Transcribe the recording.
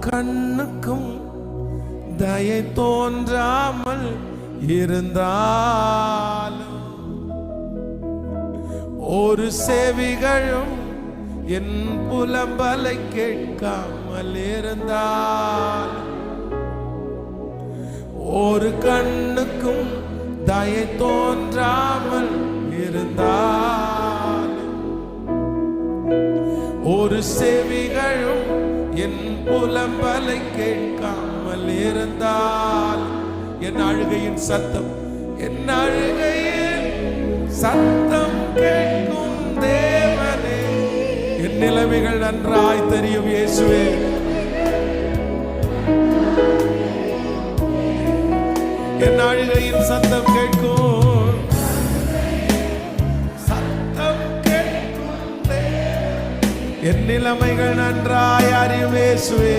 கண்ணுக்கும் தயை தோன்றாமல் இருந்தாலும் ஒரு செவிகளும் என் புலம்பலை கேட்காமல் இருந்தால் ஒரு கண்ணுக்கும் தயை தோன்றாமல் இருந்தால் ஒரு செவிகளும் என் புலம்பலை கேட்காமல் இருந்தால் என் அழுகையின் சத்தம் என் அழுகையின் சத்தம் கேட்கும் தேவனே. என் நிலைமைகள் நன்றாய் தெரியும் இயேசுவே. என் அழுகையின் சத்தம் கேட்கும் என் நிலைமைகள் நன்றாய் அறிவேசுவே.